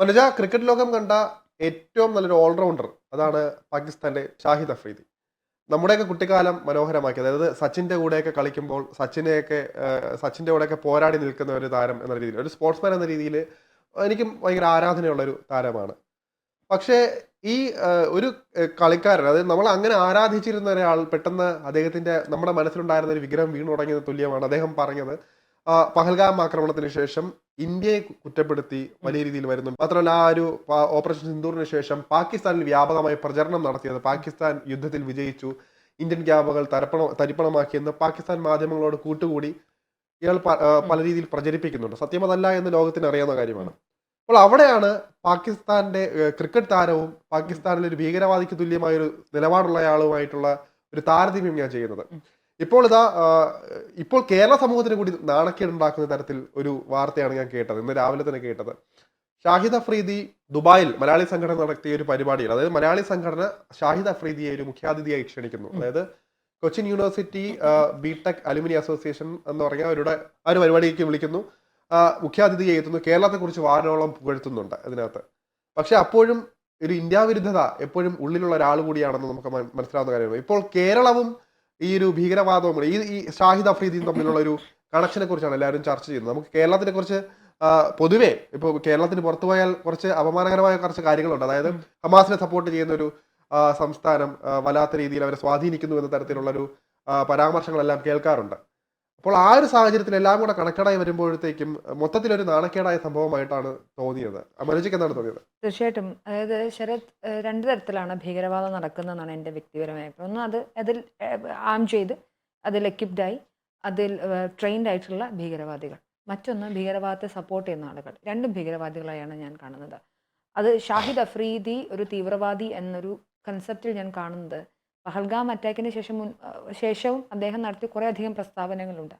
Manoj cricket ലോകം കണ്ട ഏറ്റവും നല്ലൊരു ഓൾറൗണ്ടർ അതാണ് പാകിസ്ഥാന്റെ ഷാഹിദ് അഫ്രീദി. നമ്മുടെയൊക്കെ കുട്ടിക്കാലം മനോഹരമാക്കി. അതായത് സച്ചിന്റെ കൂടെയൊക്കെ കളിക്കുമ്പോൾ സച്ചിനെയൊക്കെ സച്ചിന്റെ കൂടെയൊക്കെ പോരാടി നിൽക്കുന്ന ഒരു താരം എന്ന രീതിയിൽ ഒരു സ്പോർട്സ്മാൻ എന്ന രീതിയിൽ എനിക്കും ഭയങ്കര ആരാധനയുള്ള ഒരു താരമാണ്. പക്ഷേ ഈ ഒരു കളിക്കാരൻ അതായത് നമ്മൾ അങ്ങനെ ആരാധിച്ചിരുന്ന ഒരാൾ പെട്ടെന്ന് അദ്ദേഹത്തിന്റെ നമ്മുടെ മനസ്സിലുണ്ടായിരുന്ന ഒരു വിഗ്രഹം വീണു തുടങ്ങിയത് തുല്യമാണ് അദ്ദേഹം പറഞ്ഞത്. പഹൽഗാം ആക്രമണത്തിന് ശേഷം ഇന്ത്യയെ കുറ്റപ്പെടുത്തി വലിയ രീതിയിൽ വരുന്നുണ്ട് മാത്രമല്ല ആ ഒരു ഓപ്പറേഷൻ സിന്ദൂറിന് ശേഷം പാകിസ്ഥാനിൽ വ്യാപകമായി പ്രചരണം നടത്തിയത്. പാകിസ്ഥാൻ യുദ്ധത്തിൽ വിജയിച്ചു. ഇന്ത്യൻ ക്യാമ്പുകൾ തരപ്പണ തരിപ്പണമാക്കിയെന്ന് പാകിസ്ഥാൻ മാധ്യമങ്ങളോട് കൂട്ടുകൂടി ഇയാൾ പല രീതിയിൽ പ്രചരിപ്പിക്കുന്നുണ്ട്. സത്യം അതല്ല എന്ന് ലോകത്തിന് അറിയാവുന്ന കാര്യമാണ്. അപ്പോൾ അവിടെയാണ് പാകിസ്ഥാന്റെ ക്രിക്കറ്റ് താരവും പാകിസ്ഥാനിലെ ഒരു ഭീകരവാദിക്ക് തുല്യമായ ഒരു നിലപാടുള്ള ആളുമായിട്ടുള്ള ഒരു താരതമ്യം ഞാൻ ചെയ്യുന്നത്. ഇപ്പോൾ ഇതാ ഇപ്പോൾ കേരള സമൂഹത്തിന് കൂടി നാണക്കേടുണ്ടാക്കുന്ന തരത്തിൽ ഒരു വാർത്തയാണ് ഞാൻ കേട്ടത് ഇന്ന് രാവിലെ തന്നെ കേട്ടത്. ഷാഹിദ് അഫ്രീദി ദുബായിൽ മലയാളി സംഘടന നടത്തിയ ഒരു പരിപാടിയിൽ അതായത് മലയാളി സംഘടന ഷാഹിദ് അഫ്രീദിയെ ഒരു മുഖ്യാതിഥിയായി ക്ഷണിക്കുന്നു. അതായത് Cochin university BTech alumni association എന്ന് പറഞ്ഞ അവരുടെ ആ ഒരു പരിപാടിക്ക് വിളിക്കുന്നു. മുഖ്യാതിഥിയെ എത്തുന്നു. കേരളത്തെക്കുറിച്ച് വാനോളം പുകഴ്ത്തുന്നുണ്ട് അതിനകത്ത്. പക്ഷെ അപ്പോഴും ഒരു ഇന്ത്യാവിരുദ്ധത എപ്പോഴും ഉള്ളിലുള്ള ഒരാൾ കൂടിയാണെന്ന് നമുക്ക് മന- മനസ്സിലാവുന്ന കാര്യമാണ്. ഇപ്പോൾ കേരളവും ഈ ഒരു ഭീകരവാദവും കൂടി, ഈ ഈ ഷാഹിദ് അഫ്രീദിയും തമ്മിലുള്ള ഒരു കണക്ഷനെ കുറിച്ചാണ് എല്ലാവരും ചർച്ച ചെയ്യുന്നത്. നമുക്ക് കേരളത്തിനെ കുറിച്ച് പൊതുവേ ഇപ്പോൾ കേരളത്തിന് പുറത്തു പോയാൽ കുറച്ച് അപമാനകരമായ കുറച്ച് കാര്യങ്ങളുണ്ട്. അതായത് ഹമാസിനെ സപ്പോർട്ട് ചെയ്യുന്ന ഒരു സംസ്ഥാനം വല്ലാത്ത രീതിയിൽ അവരെ സ്വാധീനിക്കുന്നു എന്ന തരത്തിലുള്ള ഒരു പരാമർശങ്ങളെല്ലാം കേൾക്കാറുണ്ട്. അപ്പോൾ ആ ഒരു സാഹചര്യത്തിൽ എല്ലാം കൂടെ കണക്റ്റഡായി വരുമ്പോഴത്തേക്കും മൊത്തത്തിലൊരു നാണക്കേടായ സംഭവമായിട്ടാണ് തോന്നിയത്. മനുജിക്ക് എന്താണ് തോന്നിയത്? തീർച്ചയായിട്ടും. അതായത് ശരത് രണ്ടു തരത്തിലാണ് ഭീകരവാദം നടക്കുന്നതെന്നാണ് എന്റെ വ്യക്തിപരമായ ഒന്ന് അത് അതിൽ ആം ചെയ്ത് അതിൽ എക്യുപ്ഡായി അതിൽ ട്രെയിൻഡ് ആയിട്ടുള്ള ഭീകരവാദികൾ. മറ്റൊന്ന് ഭീകരവാദത്തെ സപ്പോർട്ട് ചെയ്യുന്ന ആളുകൾ. രണ്ടും ഭീകരവാദികളായാണ് ഞാൻ കാണുന്നത്. അത് ഷാഹിദ് അഫ്രീദി ഒരു തീവ്രവാദി എന്നൊരു കൺസെപ്റ്റിൽ ഞാൻ കാണുന്നത് പഹൽഗാം അറ്റാക്കിന് ശേഷം ശേഷവും അദ്ദേഹം നടത്തിയ കുറേ അധികം പ്രസ്താവനകളുണ്ട്.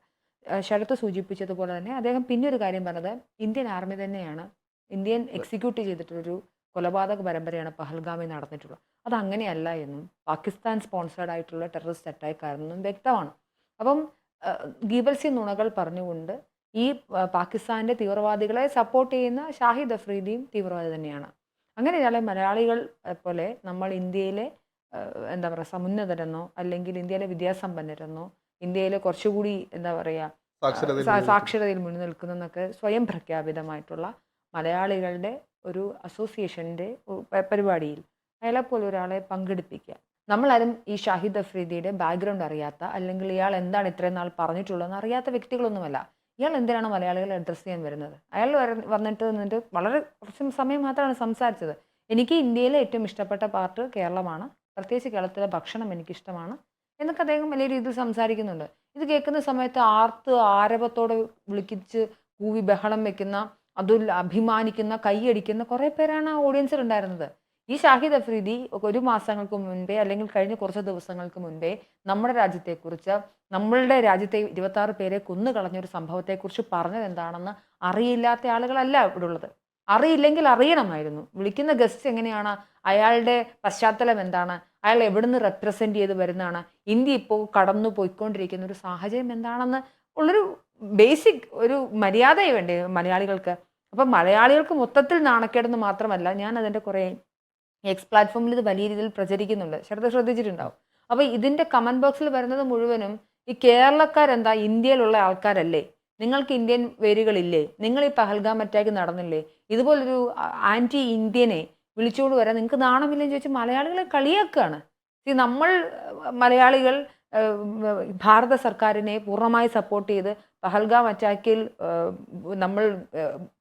ശരത്ത് സൂചിപ്പിച്ചതുപോലെ തന്നെ അദ്ദേഹം പിന്നെ ഒരു കാര്യം പറഞ്ഞത് ഇന്ത്യൻ ആർമി തന്നെയാണ് ഇന്ത്യൻ എക്സിക്യൂട്ട് ചെയ്തിട്ടൊരു കൊലപാതക പരമ്പരയാണ് പഹൽഗാമിൽ നടന്നിട്ടുള്ളത്. അത് അങ്ങനെയല്ല എന്നും പാകിസ്ഥാൻ സ്പോൺസേഡ് ആയിട്ടുള്ള ടെററിസ്റ്റ് അറ്റാക്ക് ആയിരുന്നെന്നും വ്യക്തമാണ്. അപ്പം ഗീബൽസി നുണകൾ പറഞ്ഞുകൊണ്ട് ഈ പാകിസ്ഥാന്റെ തീവ്രവാദികളെ സപ്പോർട്ട് ചെയ്യുന്ന ഷാഹിദ് അഫ്രീദിയും തീവ്രവാദി തന്നെയാണ്. അങ്ങനെയാണെ മലയാളികൾ പോലെ നമ്മൾ ഇന്ത്യയിലെ എന്താ പറയുക സമുന്നതരെന്നോ അല്ലെങ്കിൽ ഇന്ത്യയിലെ വിദ്യാസമ്പന്നരെന്നോ ഇന്ത്യയിലെ കുറച്ചുകൂടി എന്താ പറയുക സാക്ഷരതയിൽ മുന്നിൽ നിൽക്കുന്നതൊക്കെ സ്വയം പ്രഖ്യാപിതമായിട്ടുള്ള മലയാളികളുടെ ഒരു അസോസിയേഷന്റെ പരിപാടിയിൽ അയാളെപ്പോലെ ഒരാളെ പങ്കെടുപ്പിക്കുക. നമ്മളാരും ഈ ഷാഹിദ് അഫ്രീദിയുടെ ബാക്ക്ഗ്രൗണ്ട് അറിയാത്ത അല്ലെങ്കിൽ ഇയാൾ എന്താണ് ഇത്രയും നാൾ പറഞ്ഞിട്ടുള്ളതെന്ന് അറിയാത്ത വ്യക്തികളൊന്നുമല്ല. ഇയാൾ എന്തിനാണ് മലയാളികളെ അഡ്രസ്സ് ചെയ്യാൻ വരുന്നത്? അയാൾ വര- വന്നിട്ട് നിന്നിട്ട് വളരെ കുറച്ച് സമയം മാത്രമാണ് സംസാരിച്ചത്. എനിക്ക് ഇന്ത്യയിലെ ഏറ്റവും ഇഷ്ടപ്പെട്ട പാർട്ട് കേരളമാണ്. പ്രത്യേകിച്ച് കേരളത്തിലെ ഭക്ഷണം എനിക്കിഷ്ടമാണ്. എന്നൊക്കെ അദ്ദേഹം വലിയ രീതിയിൽ സംസാരിക്കുന്നുണ്ട്. ഇത് കേൾക്കുന്ന സമയത്ത് ആർത്ത് ആരവത്തോടെ വിളിക്കിച്ച് കൂവി ബഹളം വെക്കുന്ന അതിൽ അഭിമാനിക്കുന്ന കൈയടിക്കുന്ന കുറേ പേരാണ് ആ ഓഡിയൻസിൽ ഉണ്ടായിരുന്നത്. ഈ ഷാഹിദ് അഫ്രീദി ഒരു മാസങ്ങൾക്ക് മുൻപേ അല്ലെങ്കിൽ കഴിഞ്ഞ കുറച്ച് ദിവസങ്ങൾക്ക് മുൻപേ നമ്മുടെ രാജ്യത്തെക്കുറിച്ച് നമ്മളുടെ രാജ്യത്തെ ഇരുപത്താറ് പേരെ കൊന്നു കളഞ്ഞൊരു സംഭവത്തെക്കുറിച്ച് പറഞ്ഞത് എന്താണെന്ന് അറിയില്ലാത്ത ആളുകളല്ല ഇവിടെ ഉള്ളത് അറിയില്ലെങ്കിൽ അറിയണമായിരുന്നു. വിളിക്കുന്ന ഗസ്റ്റ് എങ്ങനെയാണ്? അയാളുടെ പശ്ചാത്തലം എന്താണ്? അയാൾ എവിടുന്ന് റെപ്രസെന്റ് ചെയ്ത് വരുന്നതാണ്? ഇന്ത്യ ഇപ്പോൾ കടന്നു പോയിക്കൊണ്ടിരിക്കുന്ന ഒരു സാഹചര്യം എന്താണെന്ന് ഉള്ളൊരു ബേസിക് ഒരു മര്യാദയെ വേണ്ടേ മലയാളികൾക്ക്. അപ്പം മലയാളികൾക്ക് മൊത്തത്തിൽ നാണക്കേടെന്ന് മാത്രമല്ല ഞാൻ അതിന്റെ കുറേ എക്സ് പ്ലാറ്റ്ഫോമിൽ ഇത് വലിയ രീതിയിൽ പ്രചരിക്കുന്നുണ്ട്. ശ്രദ്ധ ശ്രദ്ധിച്ചിട്ടുണ്ടാവും. അപ്പോൾ ഇതിന്റെ കമന്റ് ബോക്സിൽ വരുന്നത് മുഴുവനും ഈ കേരളക്കാരെന്താ ഇന്ത്യയിലുള്ള ആൾക്കാരല്ലേ? നിങ്ങൾക്ക് ഇന്ത്യൻ വേരുകളില്ലേ? നിങ്ങൾ ഈ പഹൽഗാം അറ്റാക്ക് നടന്നില്ലേ? ഇതുപോലൊരു ആന്റി ഇന്ത്യനെ വിളിച്ചുകൊണ്ട് വരാം. നിങ്ങൾക്ക് നാണമില്ലെന്ന് ചോദിച്ചാൽ മലയാളികളെ കളിയാക്കുകയാണ്. നമ്മൾ മലയാളികൾ ഭാരത സർക്കാരിനെ പൂർണമായി സപ്പോർട്ട് ചെയ്ത് പഹൽഗാം അറ്റാക്കിൽ നമ്മൾ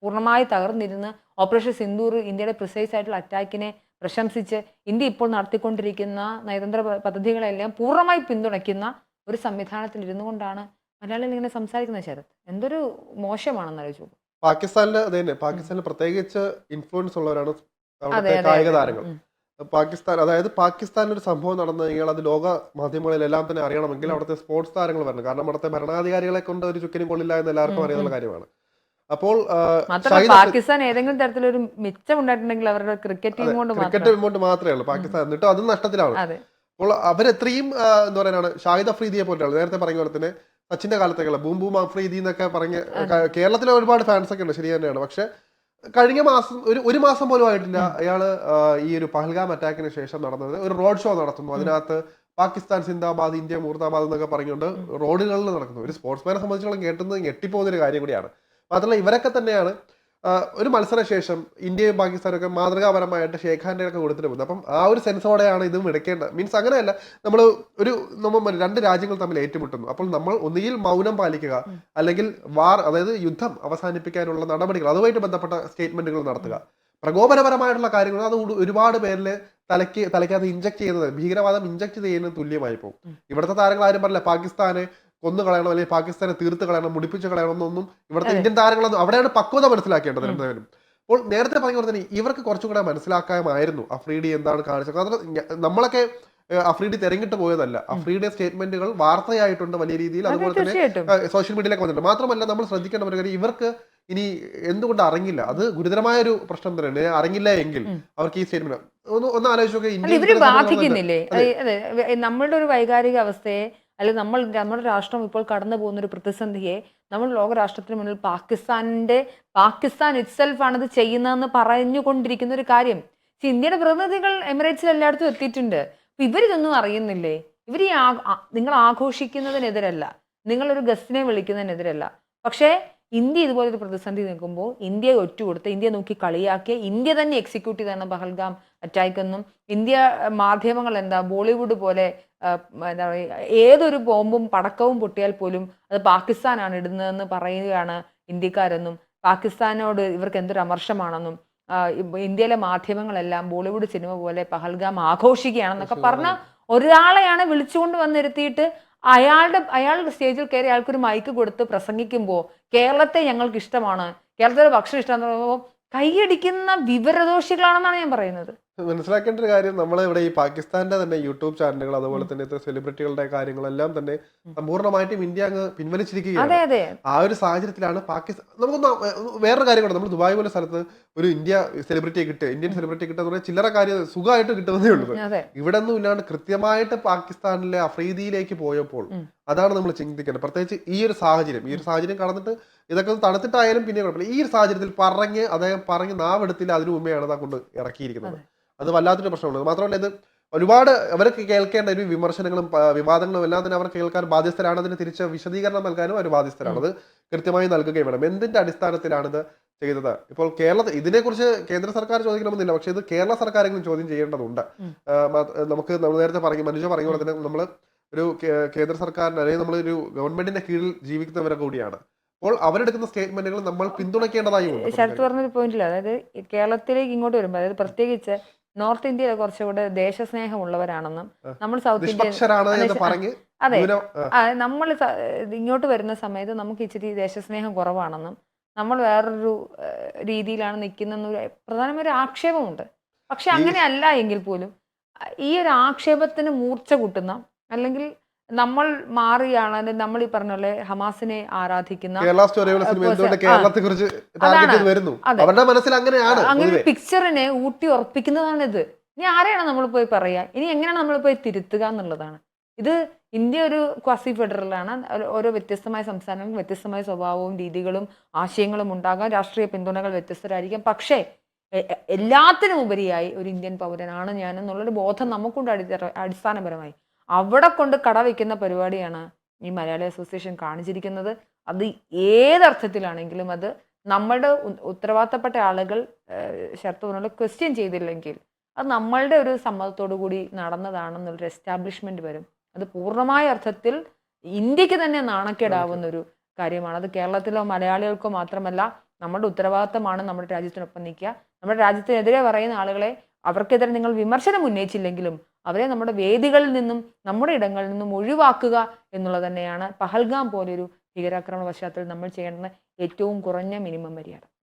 പൂർണമായി തകർന്നിരുന്ന് ഓപ്പറേഷൻ സിന്ദൂർ ഇന്ത്യയുടെ പ്രിസൈസ് ആയിട്ടുള്ള അറ്റാക്കിനെ പ്രശംസിച്ച് ഇന്ത്യ ഇപ്പോൾ നടത്തിക്കൊണ്ടിരിക്കുന്ന നയതന്ത്ര പദ്ധതികളെല്ലാം പൂർണമായി പിന്തുണയ്ക്കുന്ന ഒരു സംവിധാനത്തിൽ ഇരുന്നു കൊണ്ടാണ് മലയാളികൾ ഇങ്ങനെ സംസാരിക്കുന്നത് ശരത്. എന്തൊരു മോശമാണെന്ന് ആലോചിച്ചു പാകിസ്ഥാനിൽ അതെ തന്നെ പാകിസ്ഥാനിൽ പ്രത്യേകിച്ച് ഇൻഫ്ലുവൻസ് ഉള്ളവരാണ് അവിടുത്തെ കായിക താരങ്ങൾ. പാകിസ്ഥാൻ അതായത് പാകിസ്ഥാനിൽ ഒരു സംഭവം നടന്നു കഴിഞ്ഞാൽ അത് ലോക മാധ്യമങ്ങളിലെല്ലാം തന്നെ അറിയണമെങ്കിൽ അവിടുത്തെ സ്പോർട്സ് താരങ്ങൾ വരണം. കാരണം അവിടുത്തെ ഭരണാധികാരികളെ കൊണ്ട് ഒരു ചുക്കിനും കൊള്ളില്ല എന്ന് എല്ലാവർക്കും അറിയാവുന്ന കാര്യമാണ്. അപ്പോൾ പാകിസ്ഥാൻ ഏതെങ്കിലും തരത്തിലൊരു മിച്ചം ഉണ്ടായിട്ടുണ്ടെങ്കിൽ അവരുടെ ക്രിക്കറ്റ് ടീം കൊണ്ട് ക്രിക്കറ്റ് ടീം കൊണ്ട് മാത്രമേ ഉള്ളൂ. പാകിസ്ഥാൻ എന്നിട്ട് അതും നഷ്ടത്തിലാണ്. അപ്പോൾ അവരെത്രയും എത്രയും എന്താ പറയാനാണ് ഷാഹിദ് അഫ്രീദിയെ പോലെയാണ്. നേരത്തെ പറഞ്ഞ പോലെ തന്നെ സച്ചിന്റെ കാലത്തേക്കുള്ള ബൂം ബൂം അഫ്രീദി എന്നൊക്കെ പറഞ്ഞ് കേരളത്തിലെ ഒരുപാട് ഫാൻസ് ഒക്കെ ഉണ്ട് ശരി തന്നെയാണ്. പക്ഷെ കഴിഞ്ഞ മാസം ഒരു ഒരു മാസം പോലും ആയിട്ടില്ല. അയാൾ ഈ ഒരു പഹൽഗാം അറ്റാക്കിന് ശേഷം നടന്നത്. ഒരു റോഡ് ഷോ നടത്തുന്നു. അതിനകത്ത് പാകിസ്ഥാൻ സിന്ദാബാദ് ഇന്ത്യ മൂർത്താബാദ് എന്നൊക്കെ പറഞ്ഞുകൊണ്ട് റോഡുകളിൽ നടക്കുന്നു. ഒരു സ്പോർട്സ്മാനെ സംബന്ധിച്ചോളം കേട്ടുന്നത് ഞെട്ടിപ്പോകുന്ന ഒരു കാര്യം കൂടിയാണ്. മാത്രമല്ല ഇവരൊക്കെ തന്നെയാണ് ഒരു മത്സരശേഷം ഇന്ത്യയും പാകിസ്ഥാനും ഒക്കെ മാതൃകാപരമായിട്ട് ഷേഖ് ഹാൻഡ് ഒക്കെ കൊടുത്തിട്ട് പോകുന്നത് അപ്പം ആ ഒരു സെൻസോടെയാണ് ഇതും എടുക്കേണ്ടത്. മീൻസ് അങ്ങനെയല്ല നമ്മൾ ഒരു നമ്മൾ രണ്ട് രാജ്യങ്ങൾ തമ്മിൽ ഏറ്റുമുട്ടുന്നു. അപ്പോൾ നമ്മൾ ഒന്നുകിൽ മൗനം പാലിക്കുക അല്ലെങ്കിൽ വാർ അതായത് യുദ്ധം അവസാനിപ്പിക്കാനുള്ള നടപടികൾ അതുമായിട്ട് ബന്ധപ്പെട്ട സ്റ്റേറ്റ്മെന്റുകൾ നടത്തുക. പ്രകോപനപരമായിട്ടുള്ള കാര്യങ്ങൾ അത് ഒരുപാട് പേരിൽ തലയ്ക്ക് തലയ്ക്കകത്ത് ഇഞ്ചക്ട് ചെയ്യുന്നത് ഭീകരവാദം ഇഞ്ചക്ട് ചെയ്യുന്നത് തുല്യമായി പോകും. ഇവിടുത്തെ താരങ്ങൾ ആരും പറഞ്ഞില്ല പാകിസ്ഥാനെ കൊന്നു കളയണം അല്ലെങ്കിൽ പാകിസ്ഥാനെ തീർത്ത് കളയണം മുടിപ്പിച്ച് കളയണം എന്നൊന്നും ഇവിടുത്തെ ഇന്ത്യൻ താരങ്ങളൊന്നും അവിടെയാണ് പക്വത മനസ്സിലാക്കേണ്ടത് എന്തായാലും അപ്പോൾ നേരത്തെ പറഞ്ഞ പോലെ തന്നെ ഇവർക്ക് കുറച്ചും കൂടെ മനസ്സിലാക്കാമായിരുന്നു അഫ്രീഡി എന്താണ് കാണിച്ചത്. കാരണം നമ്മളൊക്കെ അഫ്രീഡി തെരഞ്ഞിട്ട് പോയതല്ല. അഫ്രീഡിയുടെ സ്റ്റേറ്റ്മെന്റുകൾ വാർത്തയായിട്ടുണ്ട് വലിയ രീതിയിൽ. അതുപോലെ തന്നെ സോഷ്യൽ മീഡിയയിലേക്ക് വന്നിട്ടുണ്ട്. മാത്രമല്ല നമ്മൾ ശ്രദ്ധിക്കേണ്ട ഒരു കാര്യം ഇവർക്ക് ഇനി എന്തുകൊണ്ട് അറിഞ്ഞില്ല? അത് ഗുരുതരമായ ഒരു പ്രശ്നം തന്നെയാണ്. അറിഞ്ഞില്ല എങ്കിൽ അവർക്ക് ഈ സ്റ്റേറ്റ്മെന്റ് ഒന്ന് ഒന്ന് ആലോചിച്ച് നോക്കുക അല്ല ഇവർ ബാധിക്കുന്നില്ലേ? നമ്മളുടെ ഒരു വൈകാരിക അവസ്ഥയെ അല്ലെങ്കിൽ നമ്മൾ നമ്മുടെ രാഷ്ട്രം ഇപ്പോൾ കടന്നു പോകുന്ന ഒരു പ്രതിസന്ധിയെ നമ്മൾ ലോകരാഷ്ട്രത്തിന് മുന്നിൽ പാകിസ്ഥാനിന്റെ പാകിസ്ഥാൻ ഇറ്റ്സെൽഫ് ആണ് ഇത് ചെയ്യുന്നതെന്ന് പറഞ്ഞുകൊണ്ടിരിക്കുന്ന ഒരു കാര്യം. ഇന്ത്യയുടെ പ്രതിനിധികൾ എമിറേറ്റ്സിൽ എല്ലായിടത്തും എത്തിയിട്ടുണ്ട്. അപ്പം ഇവരിതൊന്നും അറിയുന്നില്ലേ? ഇവർ ഈ നിങ്ങൾ ആഘോഷിക്കുന്നതിനെതിരല്ല. നിങ്ങളൊരു ഗസ്റ്റിനെ വിളിക്കുന്നതിനെതിരല്ല. പക്ഷേ ഇന്ത്യ ഇതുപോലൊരു പ്രതിസന്ധി നിൽക്കുമ്പോൾ ഇന്ത്യയെ ഒറ്റുകൊടുത്ത് ഇന്ത്യ നോക്കി കളിയാക്കിയ ഇന്ത്യ തന്നെ എക്സിക്യൂട്ട് ചെയ്താണ് പഹൽഗാം അറ്റാക്ക് എന്നും ഇന്ത്യ മാധ്യമങ്ങൾ എന്താ ബോളിവുഡ് പോലെ എന്താ പറയുക ഏതൊരു ബോംബും പടക്കവും പൊട്ടിയാൽ പോലും അത് പാകിസ്ഥാനാണ് ഇടുന്നതെന്ന് പറയുകയാണ് ഇന്ത്യക്കാരെന്നും പാകിസ്ഥാനോട് ഇവർക്ക് എന്തൊരു അമർഷമാണെന്നും ഇന്ത്യയിലെ മാധ്യമങ്ങളെല്ലാം ബോളിവുഡ് സിനിമ പോലെ പഹൽഗാം ആഘോഷിക്കുകയാണെന്നൊക്കെ പറഞ്ഞ ഒരാളെയാണ് വിളിച്ചുകൊണ്ട് വന്നിരുത്തിയിട്ട് അയാളുടെ അയാളുടെ സ്റ്റേജിൽ കയറി അയാൾക്കൊരു മൈക്ക് കൊടുത്ത് പ്രസംഗിക്കുമ്പോൾ കേരളത്തെ ഞങ്ങൾക്ക് ഇഷ്ടമാണ് കേരളത്തിലെ ഭക്ഷണം ഇഷ്ടമാണെന്ന് പറയുമ്പോൾ കൈയടിക്കുന്ന വിവരദോഷികളാണെന്നാണ് ഞാൻ പറയുന്നത്. മനസ്സിലാക്കേണ്ട ഒരു കാര്യം നമ്മൾ ഇവിടെ ഈ പാകിസ്ഥാന്റെ തന്നെ യൂട്യൂബ് ചാനലുകൾ അതുപോലെ തന്നെ ഇത്ര സെലിബ്രിറ്റികളുടെ കാര്യങ്ങളെല്ലാം തന്നെ സമ്പൂർണമായിട്ടും ഇന്ത്യ അങ്ങ് പിൻവലിച്ചിരിക്കുകയാണ്. ആ ഒരു സാഹചര്യത്തിലാണ് പാകിസ്ഥാൻ നമുക്കൊന്ന് വേറൊരു കാര്യം കൂടെ നമ്മൾ ദുബായ് പോലെ സ്ഥലത്ത് ഒരു ഇന്ത്യ സെലിബ്രിറ്റിയെ കിട്ടുക ഇന്ത്യൻ സെലിബ്രിറ്റി കിട്ടുക എന്ന് പറഞ്ഞാൽ ചില്ലറ കാര്യം സുഖമായിട്ട് കിട്ടുന്നതേ ഉള്ളൂ. ഇവിടെ ഒന്നും ഇല്ലാണ്ട് കൃത്യമായിട്ട് പാകിസ്ഥാനിലെ അഫ്രീദിയിലേക്ക് പോയപ്പോൾ അതാണ് നമ്മൾ ചിന്തിക്കേണ്ടത്. പ്രത്യേകിച്ച് ഈ ഒരു സാഹചര്യം ഈ ഒരു സാഹചര്യം കടന്നിട്ട് ഇതൊക്കെ തണുത്തിട്ടായാലും പിന്നെ കുഴപ്പമില്ല. ഈ ഒരു സാഹചര്യത്തിൽ പറഞ്ഞ് അദ്ദേഹം പറഞ്ഞ് നാവെടുത്തില്ല അതിനു മുമ്പെയാണ് അതാ കൊണ്ട് ഇറക്കിയിരിക്കുന്നത്. അത് വല്ലാത്തൊരു പ്രശ്നമുള്ളത് മാത്രമല്ല ഇത് ഒരുപാട് അവർക്ക് കേൾക്കേണ്ട ഒരു വിമർശനങ്ങളും വിവാദങ്ങളും എല്ലാം തന്നെ അവർ കേൾക്കാൻ ബാധ്യസ്ഥരാണ്. അതിന് തിരിച്ച് വിശദീകരണം നൽകാനും അവർ ബാധ്യസ്ഥരാണ്. അത് കൃത്യമായി നൽകുകയും വേണം. എന്തിന്റെ അടിസ്ഥാനത്തിലാണിത് ചെയ്തത്? ഇപ്പോൾ കേരളത്തിൽ ഇതിനെക്കുറിച്ച് കേന്ദ്ര സർക്കാർ ചോദിക്കണമെന്നില്ല. പക്ഷേ ഇത് കേരള സർക്കാരെങ്കിലും ചോദ്യം ചെയ്യേണ്ടതുണ്ട്. നമുക്ക് നമ്മൾ നേരത്തെ പറഞ്ഞു മനുജ പറഞ്ഞ പോലെ തന്നെ നമ്മൾ ഒരു കേന്ദ്ര സർക്കാരിന് അല്ലെങ്കിൽ നമ്മളൊരു ഗവൺമെന്റിന്റെ കീഴിൽ ജീവിക്കുന്നവരെ കൂടിയാണ്. അപ്പോൾ അവരെടുക്കുന്ന സ്റ്റേറ്റ്മെന്റുകൾ നമ്മൾ പിന്തുണയ്ക്കേണ്ടതായി ശരത് പറഞ്ഞൊരു പോയിന്റില്ല അതായത് കേരളത്തിലേക്ക് ഇങ്ങോട്ട് വരുമ്പോൾ അതായത് പ്രത്യേകിച്ച് നോർത്ത് ഇന്ത്യയിൽ കുറച്ചുകൂടെ ദേശസ്നേഹമുള്ളവരാണെന്നും നമ്മൾ സൗത്ത് ഇന്ത്യ അതെ, നമ്മൾ ഇങ്ങോട്ട് വരുന്ന സമയത്ത് നമുക്ക് ഇച്ചിരി ദേശസ്നേഹം കുറവാണെന്നും നമ്മൾ വേറൊരു രീതിയിലാണ് നിൽക്കുന്നൊരു പ്രധാനമായ ഒരു ആക്ഷേപമുണ്ട്. പക്ഷെ അങ്ങനെ അങ്ങനെയല്ല എങ്കിൽ പോലും ഈ ഒരു ആക്ഷേപത്തിന് മൂർച്ച കൂട്ടുന്ന അല്ലെങ്കിൽ നമ്മൾ മാറിയാണ് നമ്മൾ ഈ പറഞ്ഞ പോലെ ഹമാസിനെ ആരാധിക്കുന്ന അങ്ങനെ പിക്ചറിനെ ഊട്ടി ഇത് ഇനി ആരെയാണ് നമ്മൾ പോയി പറയുക? ഇനി എങ്ങനെയാണ് നമ്മൾ പോയി തിരുത്തുക എന്നുള്ളതാണ്. ഇത് ഇന്ത്യ ഒരു ക്വാസി ഫെഡറലാണ് ആണ് ഓരോ വ്യത്യസ്തമായ സംസ്ഥാനങ്ങൾക്ക് വ്യത്യസ്തമായ സ്വഭാവവും രീതികളും ആശയങ്ങളും ഉണ്ടാകാം. രാഷ്ട്രീയ പിന്തുണകൾ വ്യത്യസ്തരായിരിക്കാം. പക്ഷേ എല്ലാത്തിനും ഉപരിയായി ഒരു ഇന്ത്യൻ പൗരനാണ് ഞാൻ എന്നുള്ളൊരു ബോധം നമുക്കുണ്ട് അടിസ്ഥാനപരമായി. അവിടെ കൊണ്ട് കട വയ്ക്കുന്ന പരിപാടിയാണ് ഈ മലയാളി അസോസിയേഷൻ കാണിച്ചിരിക്കുന്നത്. അത് ഏതർത്ഥത്തിലാണെങ്കിലും അത് നമ്മുടെ ഉ- ഉത്തരവാദിത്തപ്പെട്ട ആളുകൾ ശരത്ത് പറഞ്ഞ ക്വസ്റ്റ്യൻ ചെയ്തില്ലെങ്കിൽ അത് നമ്മളുടെ ഒരു സമ്മതത്തോടു കൂടി നടന്നതാണെന്നുള്ളൊരു എസ്റ്റാബ്ലിഷ്മെന്റ് വരും. അത് പൂർണമായ അർത്ഥത്തിൽ ഇന്ത്യയ്ക്ക് തന്നെ നാണക്കേടാവുന്ന ഒരു കാര്യമാണ്. അത് കേരളത്തിലോ മലയാളികൾക്കോ മാത്രമല്ല നമ്മുടെ ഉത്തരവാദിത്തമാണ് നമ്മുടെ രാജ്യത്തിനൊപ്പം നിൽക്കുക. നമ്മുടെ രാജ്യത്തിനെതിരെ പറയുന്ന ആളുകളെ അവർക്കെതിരെ നിങ്ങൾ വിമർശനം ഉന്നയിച്ചില്ലെങ്കിലും അവരെ നമ്മുടെ വേദികളിൽ നിന്നും നമ്മുടെ ഇടങ്ങളിൽ നിന്നും ഒഴിവാക്കുക എന്നുള്ളത് തന്നെയാണ് പഹൽഗാം പോലൊരു ഭീകരാക്രമണ പശ്ചാത്തലത്തിൽ നമ്മൾ ചെയ്യേണ്ടുന്ന ഏറ്റവും കുറഞ്ഞ മിനിമം മര്യാദ.